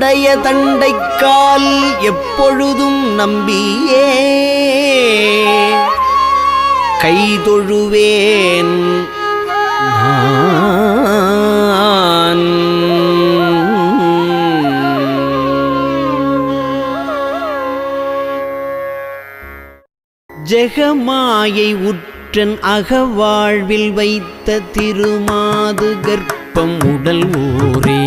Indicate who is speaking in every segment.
Speaker 1: உடைய தண்டைக்கால் எப்பொழுதும் நம்பியே கைதொழுவேன் ஜெகமாயை உற்றன் அகவாழ்வில் வைத்த திருமாது கர்ப்பம் உடல் ஊரே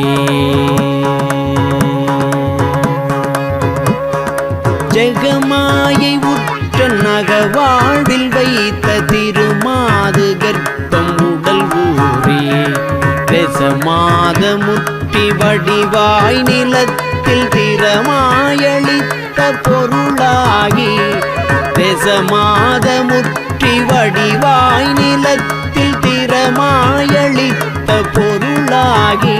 Speaker 1: மாயை உற்ற நகவாழ்வில் வைத்த திருமாது கர்ப்பம் உடல் ஊரே ரசமாத முட்டி வடிவாய் நிலத்தில் திறமாயளித்த பொருளாகி ரசமாத முற்றி வடிவாய் நிலத்தில் திறமாயளித்த பொருளாகி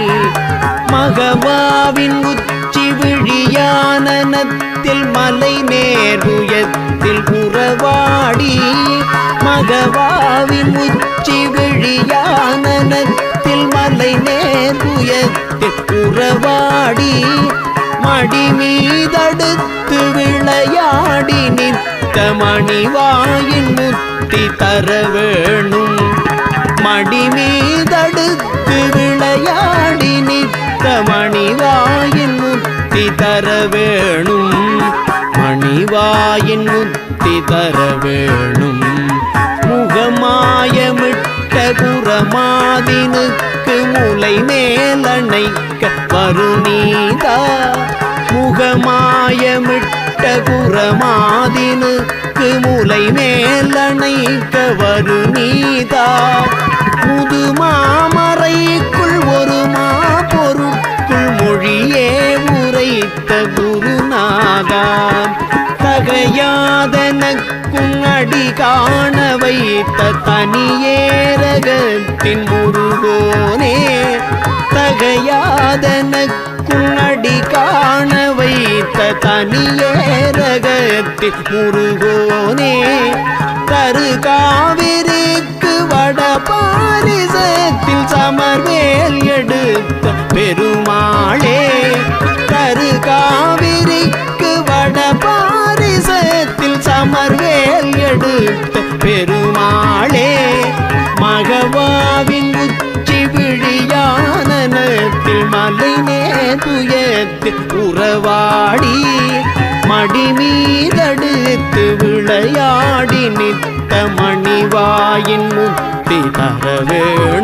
Speaker 1: மகவாவின் உச்சி விழியானனத்தில் மலை நேர்வுயத்தில் புறவாடி மகவாவின் உச்சி விழியானத்தில் மலை நேர்வுயத்தில் புறவாடி மடி மீதடுத்து விளையாடி நித்த மணிவாயின் முத்தி தர வேணும் மடி மீதடுத்து விளையாடி நித்த மணிவாயின் முத்தி தர வேணும் முத்தாயின் முத்தி தர வேணும் முகமாயமிட்ட குரமாதினுக்கு முலை மேலணைக்க வருநீதா முகமாயமிட்ட குரமாதினுக்கு முலை மேலணைக்க மா முதுமா மொழியே உரைத்த குருநாதாம் குறையாதனக்கும் அடி காண வைத்த தனியேரகத்தின் முருகோனே தகையாதனக்கும் அடி காண வைத்த தனியேரகத்தின் முருகோனே தரு காவிரிக்கு வட பாரிசத்தில் சமர்வேல் எடுத்த பெருமாளே தரு காவிரிக்கு எடுத்த பெருமாளே மகவாவின் உச்சி விழியானத்தில் மலை துயத்து உறவாடி மடிமீதடுத்து விளையாடி நித்த மணிவாயின் முத்தி தர வேணும்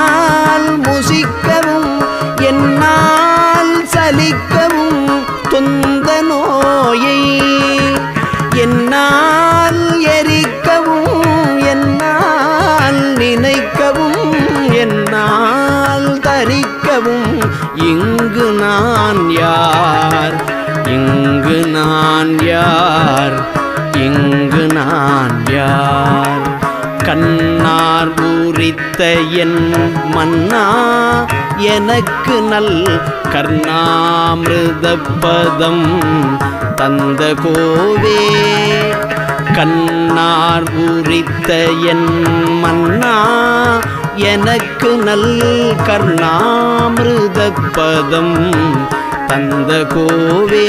Speaker 1: என்னால் எரிக்கவும் என்னால் நினைக்கவும் என்னால் தரிக்கவும் இங்கு நான் யார் இங்கு நான் யார் இங்கு நான் யார் கண்ணார் பூரித்த என் மன்னா எனக்கு நல் கர்ணாமிருதபதம் தந்த கோவே கண்ணார் உரித்த என் மன்னா எனக்கு நல் கர்ணாமிருத பதம் தந்த கோவே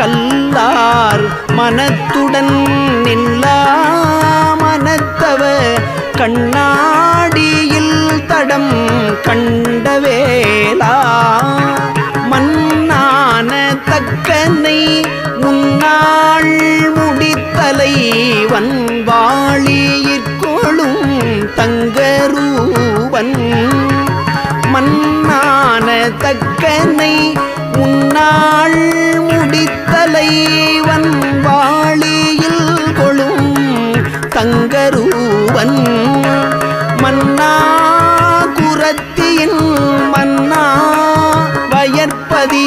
Speaker 1: கல்லார் மனத்துடன் நில்லா மனத்தவ கண்ணாடியில் தடம் கண்டவேலா தக்கனை முன்னாள் முடித்தலைவன் வாழியிற்கொழும் தங்கரூவன் மன்னான தக்கனை முன்னாள் முடித்தலைவன் வாழியில் கொழும் தங்கரூவன் மன்னா குரத்தியின் மன்னா வயற்பதி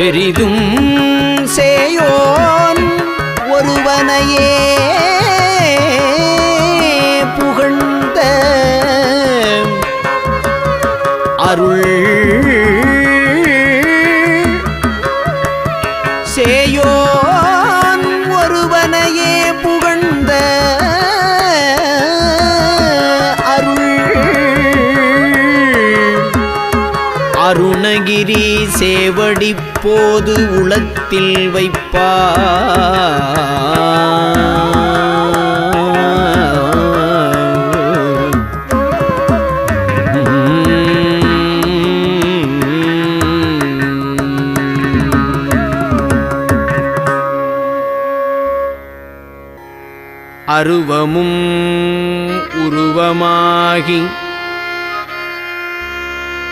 Speaker 1: பெரிதும் இப்போது உளத்தில் வைப்பா அருவமும் உருவமாகி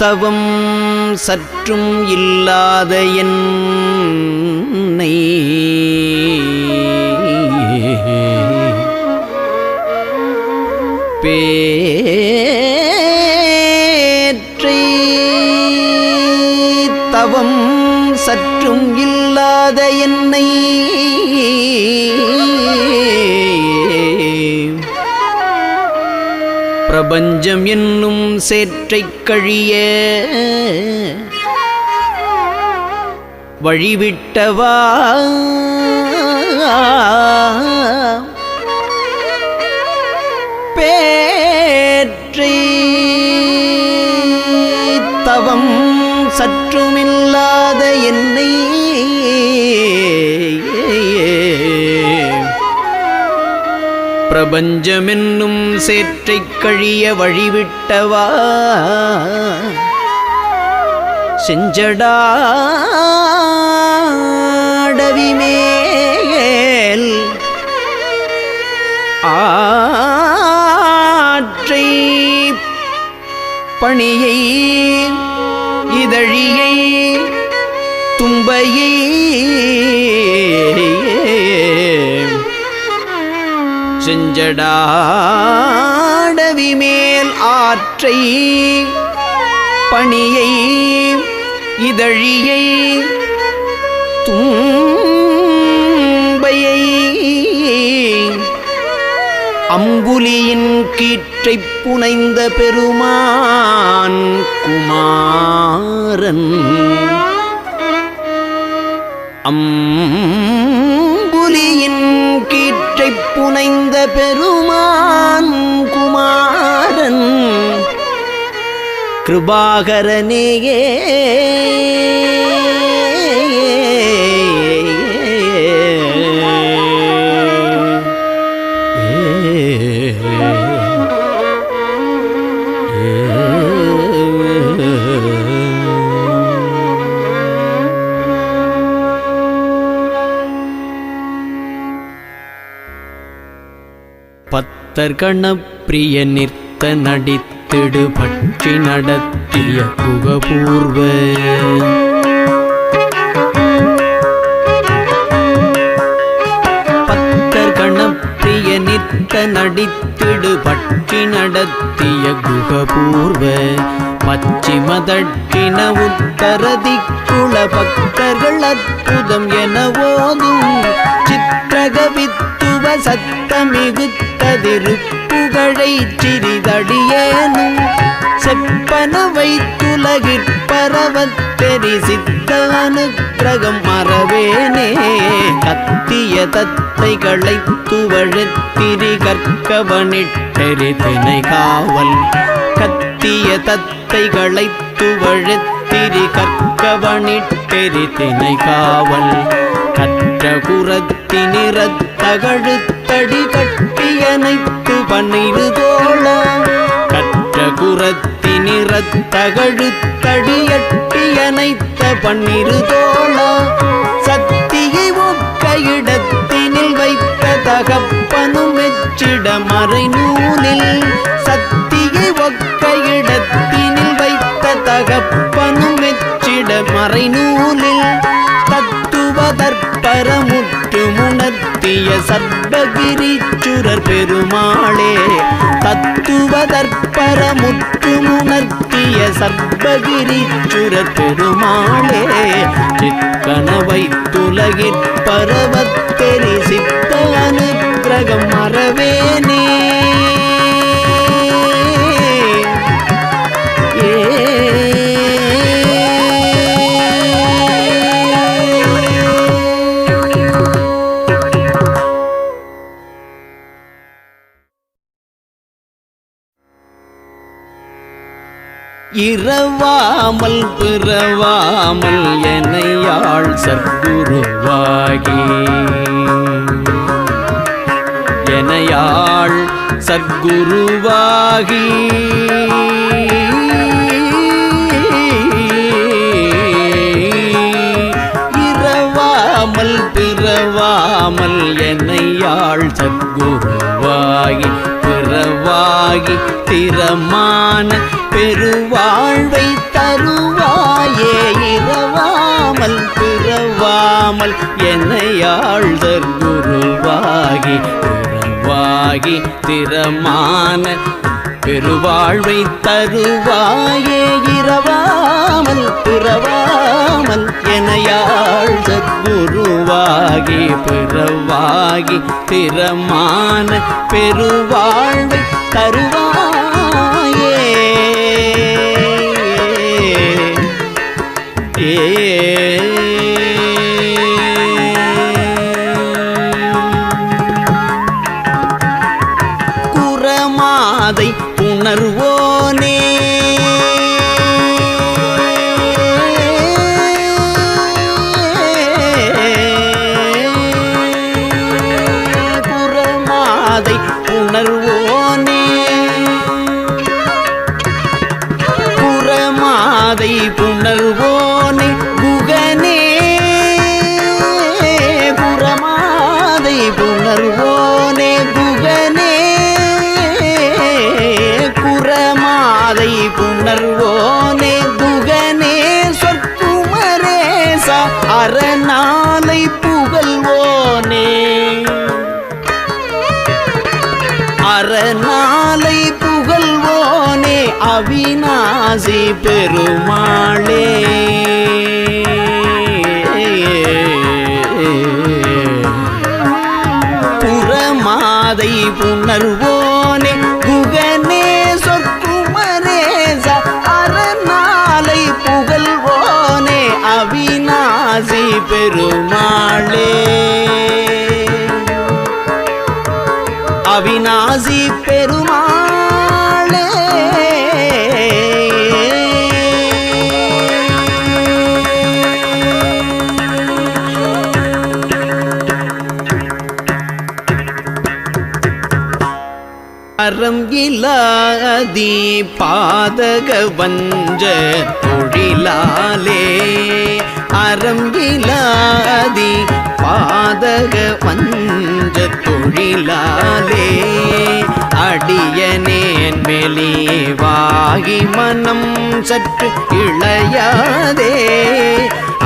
Speaker 1: தவம் சற்றும் இல்லாத என்னை பேற்றை தவம் சற்றும் இல்லாத என்னை பிரபஞ்சம் என்னும் சேற்றை கழிய வழிவிட்டவா பிரபஞ்சமென்னும் சேற்றை கழிய வழிவிட்டவா செஞ்சடாடவிமேல் ஆற்றை பணியை இதழியை தும்பையை ஜடாடவி மேல் ஆற்றை பணியை இதழியை தும்பையை அம்புலியின் கீற்றைப் புனைந்த பெருமான் குமாரன் அம் புலியின் கீற்றை புனைந்த பெருமான் குமாரன் கிருபாகரனேயே
Speaker 2: பத்தர் கணப்பிரிய நிற்த நடித்திடு பற்றி நடத்திய புகபூர்வ நடித்திடு பற்றி நடத்திய குகபூர்வ பச்சிமதட்டின உத்தரதிக்குள பக்தர்கள் அற்புதம் என ஓதும் சித்திரகவித்துவ சத்தமிகு திருப்புகழை சிறிதடியேனும் செப்பனவை துலகிற் தெரிசித்தனுக்கிரகம் மறவேனே கத்திய தத்தைகளை துவழத்திரி கற்கவனிட்டெறி திணை காவல் கத்திய தத்தைகளை துவழத்திரி கற்கவனிட்டெறி திணை காவல் கற்ற குரத்தினிறத்தகழுத்தடி கட்ட கையனைத்து பண்ணிடு போல கற்ற குரத்தி நிறத்தகழுத்தடியட்டியனைத்த பண்ணிடு போல சக்தியை ஒக்க இடத்தினில் வைத்த தகப்பனும் வெச்சிட மறை நூலில் சக்தியை ஒக்க இடத்தினில் வைத்த தகப்பனும் வெச்சிட மறை நூலில் தத்துவதற்பரமுத்த திருமுணத்திய சர்வகிரிச்சுரர் பெருமாளே தத்துவதற்பர முத்துமுணத்திய சர்வகிரிச்சுரர் பெருமாளே சிக்கனவை துலகிற் பரவத்தெரி சித்த அனுக்கிரகம் மறவேனே இரவாமல் பிறவாமல் என்னையாள் சத்குருவாகி என்னையாள் சத்குருவாகி இரவாமல் பிறவாமல் என்னையாள் சத்குருவாகி மறவாகி திறமான பெருவாழ்வை தருவாயே இரவாமல் பிறவாமல் என்னையாள் குருவாகி பிறவாகி திறமான பெருவாழ்வை தருவாயே இரவா பிறவாமல் பிறவாமல் எனையாள் சத்குருவாகி பிறவாகி திறமான பெருவாழ்வை தருவாயே ஏ దైపు பெருமாளே புறமாதை புணர்வோனே குகனே சொற்குமரேச அரணாலை புகழ்வோனே அவிநாசி பெருமாளே பொழிலாதி பாதக வஞ்ச தொழிலாலே அறம் இலாதி பாதக வஞ்ச தொழிலாலே அடியனேன் மெலிவாகி மனம் சற்று இளையாதே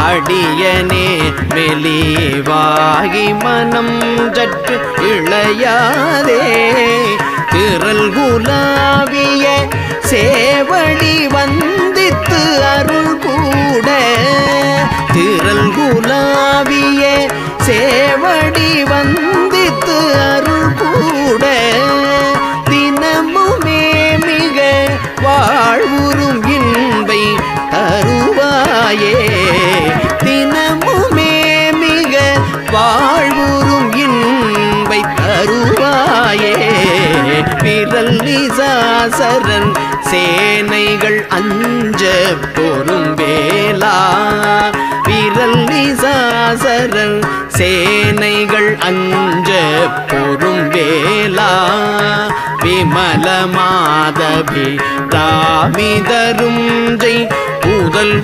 Speaker 2: அடியனே மெலிவாகி மனம் சற்று இளையாதே திரல் குலாவிய சேவடி வந்தித்து அருள் கூட திரல் குலாவிய சேவடி வந்து அருள் தினமுமே மிக வாழ்வுறும் இன்பை தருவாயே தினமுமே மிக வாழ்வுறும் இன்பை தருவாயே விரல் சேனைகள் அஞ்ச பொறும் வீரன் விசாசரன் சேனைகள் அஞ்ச பொறும் வேலா விமல மாதவி ராமிதரும் ஜெய்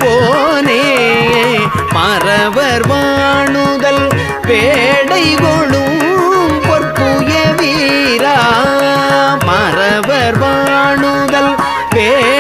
Speaker 2: போனே மறவர் வாணுதல் பேடை கொழும் பொற்புய வீரா மறவர் வாணுதல் பே